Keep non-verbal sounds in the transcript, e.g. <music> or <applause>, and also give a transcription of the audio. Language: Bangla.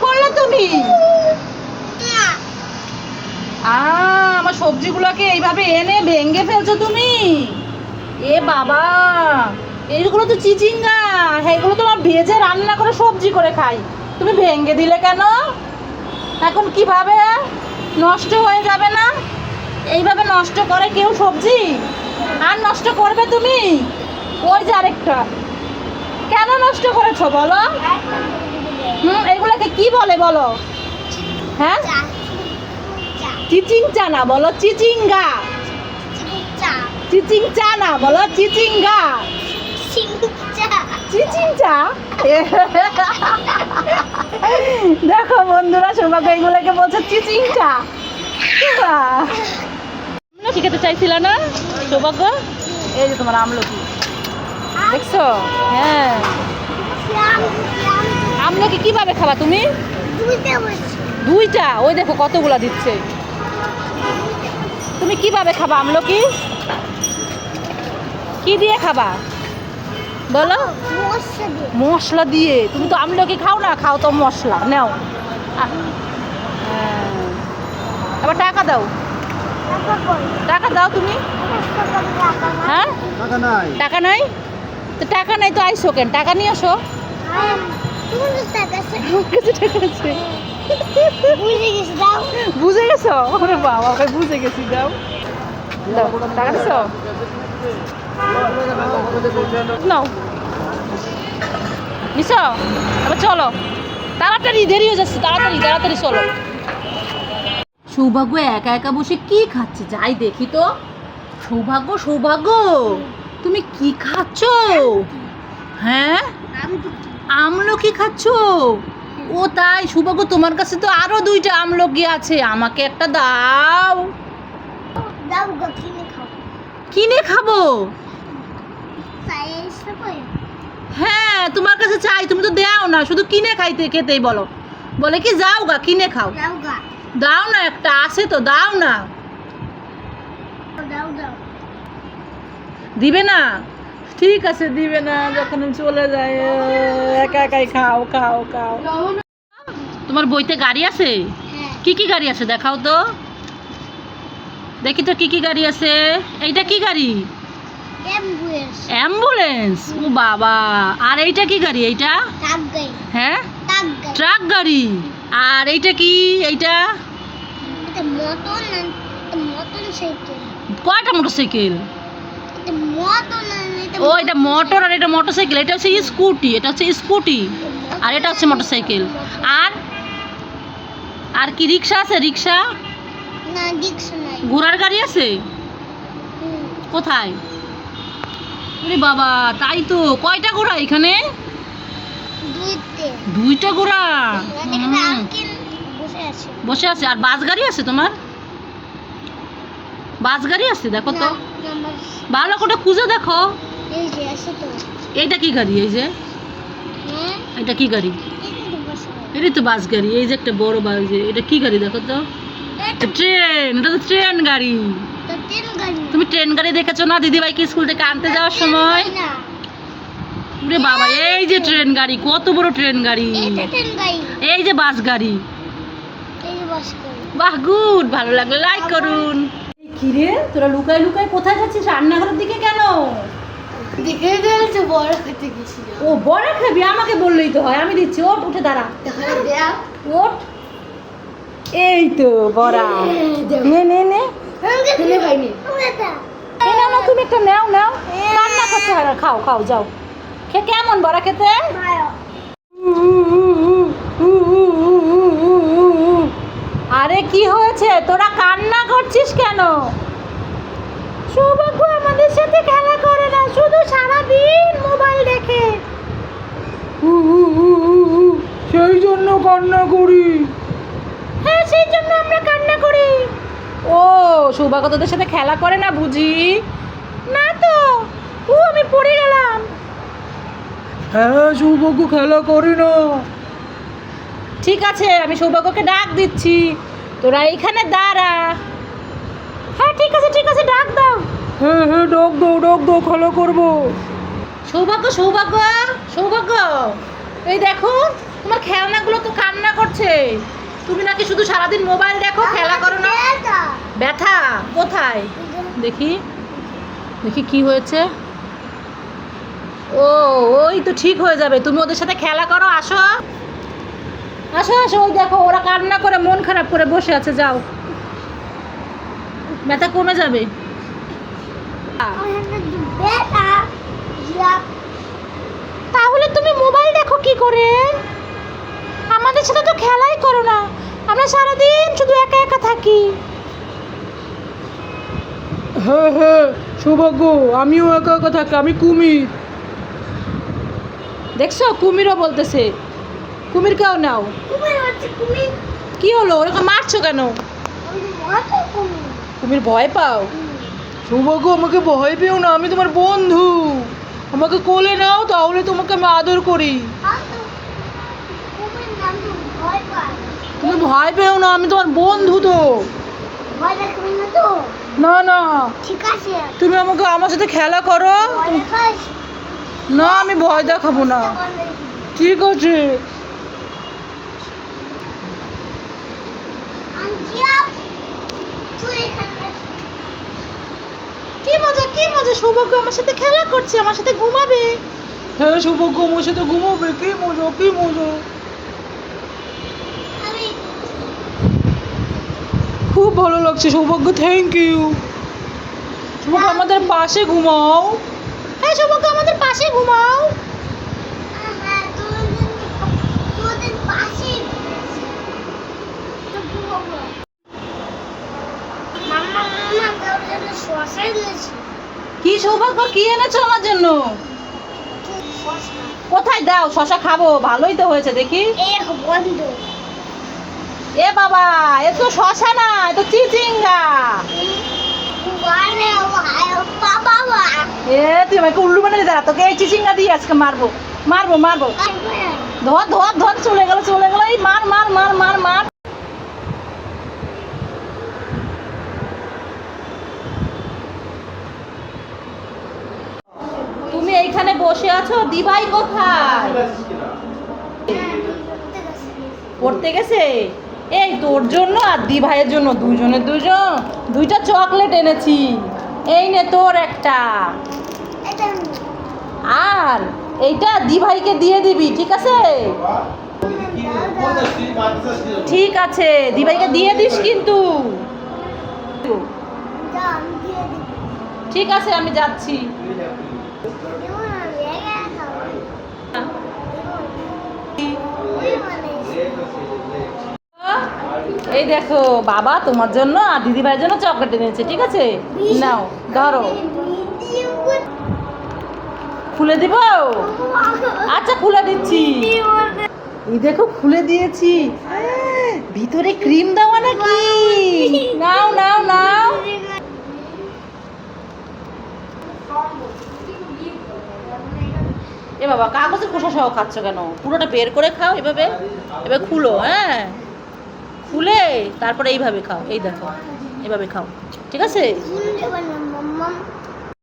করলে তুমি? আ আমার সবজিগুলোকে এইভাবে এনে ভেঙে ফেলছো তুমি? এ বাবা এইগুলো তো চিচিঙ্গা। হ্যাঁ এগুলো তো আমার ভেজে রান্না করে সবজি করে খাই। তুমি ভেঙে দিলে কেন? এখন কীভাবে? নষ্ট হয়ে যাবে না? এইভাবে নষ্ট করে কেউ সবজি? আর নষ্ট করবে তুমি? ওই যে আরেকটা। কেন নষ্ট করেছ বলো? হুম এগুলোকে কি বলে বলো? হ্যাঁ? চিচিং চানা বলো চিচিঙ্গা চিচিং চানা বলো চিচিঙ্গা চিচিং চা দেখো বন্ধুরা সৌভাগ্য এগুলোকে বলছে চিচিং চা আমলকি <laughs> খেতে চাইছিল না সৌভাগ্য? এই যে তোমার আমলকি। দেখছ? হ্যাঁ। আমলকি কীভাবে খাবা তুমি? দুইটা ওই দেখো কতগুলা দিচ্ছে। তুমি কীভাবে খাবা আমলকি? কি দিয়ে খাবা? বলো। মশলা দিয়ে। তুমি তো আমলকি খাও না খাও তো মশলা। নাও। আহ, হ্যাঁ। এবার টাকা দাও। টাকা দাও তুমি। হ্যাঁ? টাকা নাই। টাকা নাই? তো টাকা নাই তো আইসো কেন? টাকা নিয়ে আসো। বুঝে গেছো? ওরে বাবা বুঝে গেছি, দাও। দাও টাকা দিছো? নাও। নিছো? এবার চলো। তাড়াতাড়ি, দেরি হয়ে যাচ্ছে, তাড়াতাড়ি তাড়াতাড়ি চলো। সৌভাগ্য, একা একা বসে কি খাচ্ছে? যাই দেখি তো। সৌভাগ্য সৌভাগ্য! তুমি কি খাচ্ছ? হ্যাঁ? আমলকি খাচ্ছ? ও তাই সৌভাগ্য তোমার কাছে তো আরও দুইটা আমলকি আছে। আমাকে একটা দাও। কিনে খাব। হ্যাঁ তোমার কাছে চাই তুমি তো দেও না শুধু কিনে খাইতে খেতেই বলো। বলে কি যাও গা কিনে খাও। দাও না একটা আছে তো দাও না। দিবে না? ঠিক আছে দিবে না যখন চলে যায় একা একাই খাও খাও খাও। তোমার বইতে গাড়ি আছে? কি কি গাড়ি আছে দেখাও তো। দেখি তো কি কি গাড়ি আছে। এইটা কি গাড়ি? অ্যাম্বুলেন্স। ও বাবা। আর এইটা কি গাড়ি? এইটা? হ্যাঁ? ট্রাক গাড়ি। আর এইটা কি? এইটা? কয়টা মোটরসাইকেল? ও এটা মোটর আর এটা মোটরসাইকেল এটা হচ্ছে স্কুটি এটা হচ্ছে স্কুটি আর এটা হচ্ছে মোটরসাইকেল। আর আর কি রিক্সা আছে রিক্সা? ঘোড়ার গাড়ি আছে? কোথায়? বাবা তাই তো কয়টা ঘোড়া এখানে? দুইটা। ঘোড়া? বসে আছে। আর বাস গাড়ি আছে তোমার? বাস গাড়ি আছে দেখো তো। ভালো করে খুঁজে দেখো। এইটা কি গাড়ি এই যে? এটা কি গাড়ি? এটাই তো বাস গাড়ি। এই যে একটা বড় বাস এটা কি গাড়ি দেখো তো? ট্রেন এটা তো ট্রেন গাড়ি। তুমি ট্রেন গাড়ি দেখেছ না? দিদিভাইকে স্কুল থেকে আনতে যাওয়ার সময়? রে বাবা এই যে ট্রেন গাড়ি কত বড় ট্রেন গাড়ি। এই যে বাস গাড়ি। বাহ গুড ভালো লাগলে। লাইক করুন। কি রে তোরা লুকাই লুকাই কোথায় যাচ্ছিস? রান্নাঘরের দিকে কেন? ও বড়া খাবি? আমাকে বললেই তো হয়। আমি দিচ্ছি। ওট উঠে দাঁড়া। ওট এই তো বড়া। নে নে নে। নাও না তুমি একটা নাও নাও। রান্না করতে হয় খাও খাও যাও। খে কেমন বড়া খেতে? আরে কি হয়েছে? তোরা কান্না করছিস কেন? সৌভাগ্য আমাদের সাথে খেলা শুধু সারাদিন মোবাইল দেখে। সেই জন্য কান্না করি। হ্যাঁ সেই জন্য আমরা কান্না করি। ও সৌভাগ্য তোদের সাথে খেলা করে না বুঝি? না তো ও আমি পড়ে গেলাম। হ্যাঁ সৌভাগ্য খেলা করে না। ঠিক আছে আমি সৌভাগ্যকে ডাক দিচ্ছি। তোরা এইখানে দাঁড়া। হ্যাঁ ঠিক আছে হ্যাঁ হ্যাঁ ডাক দাও ডাক দাও খেলা করব। সৌভাগ্য সৌভাগ্য সৌভাগ্য। এই দেখো তোমার খেলনাগুলো তো কান্না করছে। তুমি নাকি শুধু সারাদিন মোবাইল দেখো খেলা করো না? ব্যথা? কোথায়? দেখি। দেখি কি হয়েছে। ও ওই তো ঠিক হয়ে যাবে। তুমি ওদের সাথে খেলা করো আসো। আসো আসো ওই দেখো ওরা কান্না করে মন খারাপ করে বসে আছে যাও। ব্যথা কমে যাবে। তাহলে তুমি মোবাইল দেখো কি করে? আমাদের সাথে তো খেলাই করো না। আমরা সারাদিন শুধু একা একা থাকি। হ্যাঁ হ্যাঁ সৌভাগ্য আমিও একা একা থাকি আমি কুমির। দেখছ কুমিরও বলতেছে কুমির কেউ নাও কি হলো? ওরকম মারছো কেন? কুমির। ভয় পাও? সৌভাগ্য, আমাকে ভয় পেও না, আমি তোমার বন্ধু। আমাকে কোলে নাও, তাহলে তোমাকে আমি আদর করি। তুমি ভয় পেও না, আমি তোমার বন্ধু তো। না না। ঠিক আছে তুমি আমাকে আমার সাথে খেলা করো। না, আমি ভয় দেখাবো না। ঠিক আছে কি মজা কি মজা? সৌভাগ্য আমার সাথে খেলা করছে আমার সাথে ঘুমাবে। হ্যাঁ সৌভাগ্য আমার সাথে ঘুমাবে। কি মজা কি মজা। খুব ভালো লাগছে সৌভাগ্য থ্যাংক ইউ সৌভাগ্য আমাদের পাশে ঘুমাও। হ্যাঁ সৌভাগ্য আমাদের পাশে ঘুমাও। কি সৌভাগ্য? কি এনেছো আমার জন্য? কোথায় দাও? শশা খাব। ভালোই তো হয়েছে দেখি। এ বাবা এ তো শশা না এ তো চিচিঙ্গা। এ তুই আমাকে উল্লু বানিয়ে দাঁড়া তোকে এই চিচিঙ্গা দিয়ে আজকে মারবো। মারবো মারবো। ধর ধর ধর চলে গেল চলে গেল। এই মার মার মার মার মার তুমি এইখানে বসে আছো? দিবাই কোথায়? পড়তে গেছে? এই তোর জন্য আর দিভাইয়ের জন্য দুজনের দুজন দুইটা চকলেট এনেছি। এই নে তোর একটা। আর এইটা দিভাইকে দিয়ে দিবি, ঠিক আছে? ঠিক আছে, দিভাইকে দিয়ে দিস কিন্তু। ঠিক আছে, আমি যাচ্ছি। এই দেখো, বাবা তোমার জন্য আর দিদি ভাইয়ের জন্য চকলেট এনেছে, ঠিক আছে? নাও, ধরো। খুলে দিব? আচ্ছা খুলে দিচ্ছি। এই দেখো, খুলে দিয়েছি। ভিতরে ক্রিম দেওয়া নাকি? নাও নাও নাও। এ বাবা, কাগজের খোসা সহ খাচ্ছ কেন? পুরোটা বের করে খাও এভাবে এবার খুলো হ্যাঁ? খুলে তারপরে এইভাবে খাও, এই দেখো, এভাবে খাও, ঠিক আছে?